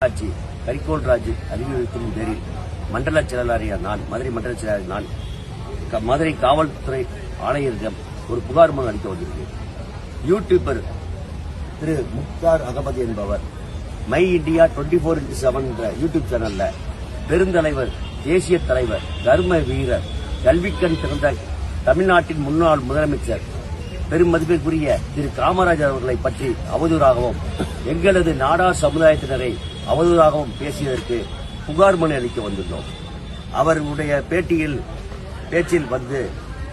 ஆட்சி கரிகோல் ராஜு அறிவுறுத்தின் பேரில் மண்டல செயலாளரியா நான் மதுரை மண்டல செயலாளர் நான் மதுரை காவல்துறை ஆணையரிடம் ஒரு புகார் மனு அளிக்க வந்திருக்கிறேன். யூடியூபர் திரு முக்தார் அகமது என்பவர் my India twenty four into seven என்ற யூடியூப் சேனல்ல பெருந்தலைவர் தேசிய தலைவர் தர்ம வீரர் கல்விக்கண் திறந்த தமிழ்நாட்டின் முன்னாள் முதலமைச்சர் பெருமதிப்பிற்குரிய திரு காமராஜர் அவர்களை பற்றி அவதூறாகவும் எங்களது நாடா சமுதாயத்தினரை அவதூறாகவும் பேசியதற்கு புகார் மனு அளிக்க வந்துள்ளோம் அவருடைய பேட்டியில் பேச்சில் வந்து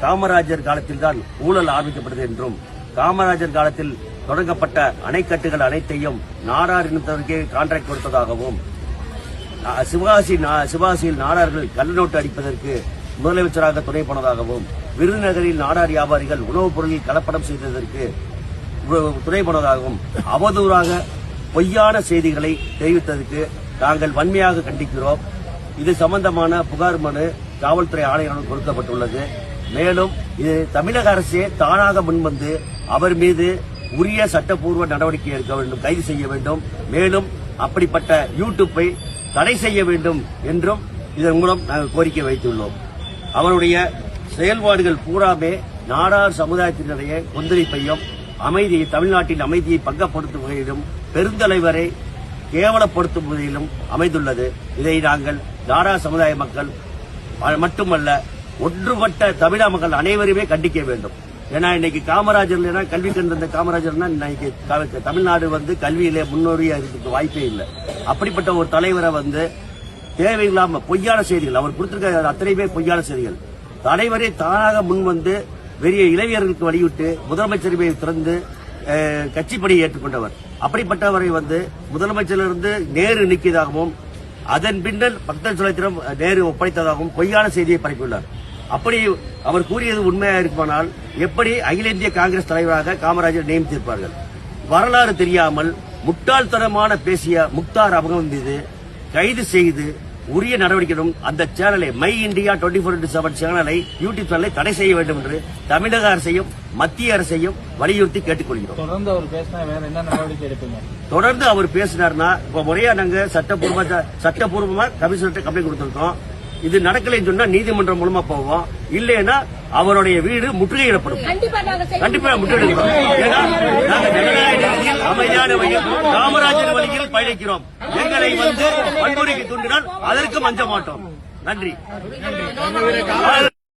காமராஜர் காலத்தில்தான் ஊழல் ஆரம்பிக்கப்பட்டது என்றும் காமராஜர் காலத்தில் தொடங்கப்பட்ட அணைக்கட்டுகள் அனைத்தையும் நாடார் இனத்தவருக்கே கான்ட்ராக்ட் கொடுத்ததாகவும் சிவகாசி நா- சிவகாசியில் நாடார்கள் கள்ளநோட்டு அடிப்பதற்கு முதலமைச்சராக துணை போனதாகவும் விருதுநகரில் நாடார் வியாபாரிகள் உணவுப் பொருளில் கலப்படம் செய்ததற்கு துணை போனதாகவும் அவதூறாக பொய்யான செய்திகளை தெரிவித்ததற்கு நாங்கள் வன்மையாக கண்டிக்கிறோம். இது சம்பந்தமான புகார் மனு காவல்துறை ஆணையரிடம் கொடுக்கப்பட்டுள்ளது. மேலும் இது தமிழக அரசே தானாக முன்வந்து அவர் மீது உரிய சட்டப்பூர்வ நடவடிக்கை எடுக்க வேண்டும் கைது செய்ய வேண்டும். மேலும் அப்படிப்பட்ட யூடியூப்பை தடை செய்ய வேண்டும் என்றும் இதன் மூலம் நாங்கள் கோரிக்கை வைத்துள்ளோம். அவருடைய செயல்பாடுகள் பூராமே நாடார் சமுதாயத்தினரையே கொந்தளிப்பையும் அமைதியை தமிழ்நாட்டின் அமைதியை பங்கப்படுத்தும் வகையிலும் பெருந்தலைவரை கேவலப்படுத்தும் வகையிலும் அமைந்துள்ளது. இதை நாங்கள் தாரா சமுதாய மக்கள் மட்டுமல்ல ஒன்றுபட்ட தமிழக மக்கள் அனைவருமே கண்டிக்க வேண்டும். ஏன்னா இன்னைக்கு காமராஜர் கல்வி கண்டிருந்த காமராஜர்னா இன்னைக்கு தமிழ்நாடு வந்து கல்வியிலே முன்னோடியா இருக்கிறதுக்கு வாய்ப்பே இல்லை. அப்படிப்பட்ட ஒரு தலைவரை வந்து தேவையில்லாம பொய்யான செய்திகள் அவர் கொடுத்திருக்க அத்தனையுமே பொய்யான செய்திகள். தலைவரே தானாக முன் வந்து பெரிய இளைஞர்களுக்கு வழிவிட்டு முதலமைச்சரை திறந்து அஹ், கட்சிப்படியை ஏற்றுக்கொண்டவர். அப்படிப்பட்டவரை வந்து முதலமைச்சரிலிருந்து நேரு நீக்கியதாகவும் அதன் பின்னர் பக்தர் சுழத்திரம் நேரு ஒப்படைத்ததாகவும் பொய்யான செய்தியை பரப்பியுள்ளார். அப்படி அவர் கூறியது உண்மையாக இருக்குமானால் எப்படி அகில இந்திய காங்கிரஸ் தலைவராக காமராஜர் நியமித்திருப்பார்கள்? வரலாறு தெரியாமல் முட்டாள்தனமான பேசிய முக்தார் அபகம் மீது கைது செய்து உரிய நடவடிக்கையும் அந்த சேனலை my India twenty four into seven சேனலை யூடியூப் சேனலை தடை செய்ய வேண்டும் என்று தமிழக அரசையும் மத்திய அரசையும் வலியுறுத்தி கேட்டுக்கொள்கிறோம். தொடர்ந்து அவர் பேசினா வேற என்ன நடவடிக்கை எடுப்பீங்க? தொடர்ந்து அவர் பேசினார்னா இப்ப முறையா நாங்க சட்டப்பூர்வ சட்டப்பூர்வமா கமிஷனர்கிட்ட கம்ப்ளைண்ட் கொடுத்திருக்கோம். இது நடக்கலைன்னு சொன்னா நீதிமன்றம் மூலமா போவோம். இல்லைன்னா அவருடைய வீடு முற்றுகையிடப்படும். கண்டிப்பா ரீதியில் அமைதியான வழியில் காமராஜர் வழியில் பயணிக்கிறோம். எங்களை வந்து வன்முறைக்கு தூண்டினால் அதற்கு மஞ்ச மாட்டோம். நன்றி.